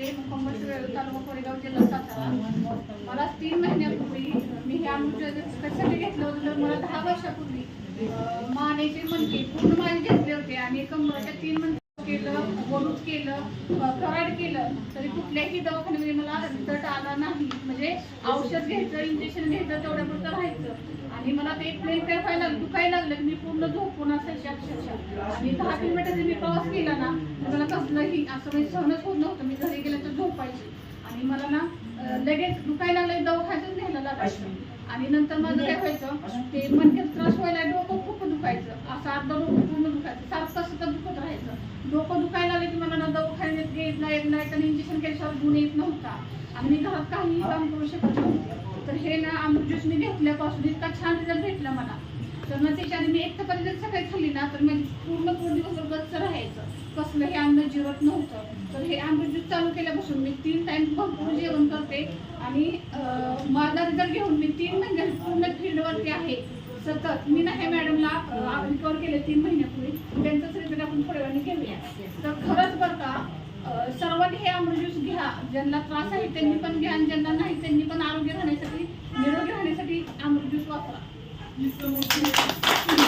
राहते मुक्कांबर तालुका कोरेगाव जिल्हा सातारा. मला तीन महिन्यापूर्वी मी हे अमृत कशासाठी घेतलं होतं तर मला दहा वर्षापूर्वी अं, मानेचे म्हणते पूर्ण माने घेतले होते आणि कंबरच्या तीन मणके केलं बोलूच केलं कराड केलं तरी कुठल्याही दवाखान्यामध्ये मला रिझल्ट आला नाही. म्हणजे औषध घ्यायचं इंजेक्शन घ्यायचं तेवढ्यापुरतं राहायचं. आणि मला ते प्लेन काय व्हायला लागलं दुखायला लागलं की मी पूर्ण झोपून असायची अक्षरशः आणि दहा किलोमीटरचा मी प्रवास केला ना तर मला कसलंही असं म्हणजे सहनच होत नव्हतं. मी घरी आणि मला ना लगेच दुखायला लागलं की दवाखान्यातच न्यायला लागायचं आणि नंतर माझं काय व्हायचं ते मणक्यात त्रास व्हायला डोकं खूप दुखायचं. असं अर्ध डोकं पूर्ण दुखायचं. सारखं सतत दुखत राहायचं. डोकं दुखायला लागलं की मला ना दवाखान्यात घेत नाही येत नाही तर इंजेक्शन केल्याशिवाय गुण येत नव्हता. आणि मी घरात काहीही काम करू शकत नव्हते. तर हे ना मी घेतल्यापासून इतका छान रिझल्ट भेटला मला. तर मग त्याच्याने मी एक चपाती जर सकाळी खाल्ली ना तर माझी पूर्ण पूर्ण दिवस गच्च राहायचं. कसलंही अन्न जिरत नव्हतं. तर हे अमृत चालू केल्यापासून मी तीन टाइम भरपूर जेवण करते. आणि माझा रिझल्ट घेऊन मी तीन महिने पूर्ण फील्डवरती आहे. सतत. मी ना हे मॅडमला रिकवर केले तीन महिन्यापूर्वी. त्यांचाच रिझल्ट आपण थोड्या वेळाने घेऊया. तर खरंच बरं का सर्वांनी हे अमृत घ्या. ज्यांना त्रास आहे त्यांनी पण घ्या. आणि ज्यांना नाही त्यांनी पण आरोग्य राहण्यासाठी निरोगी राहण्यासाठी 一름을 쓰.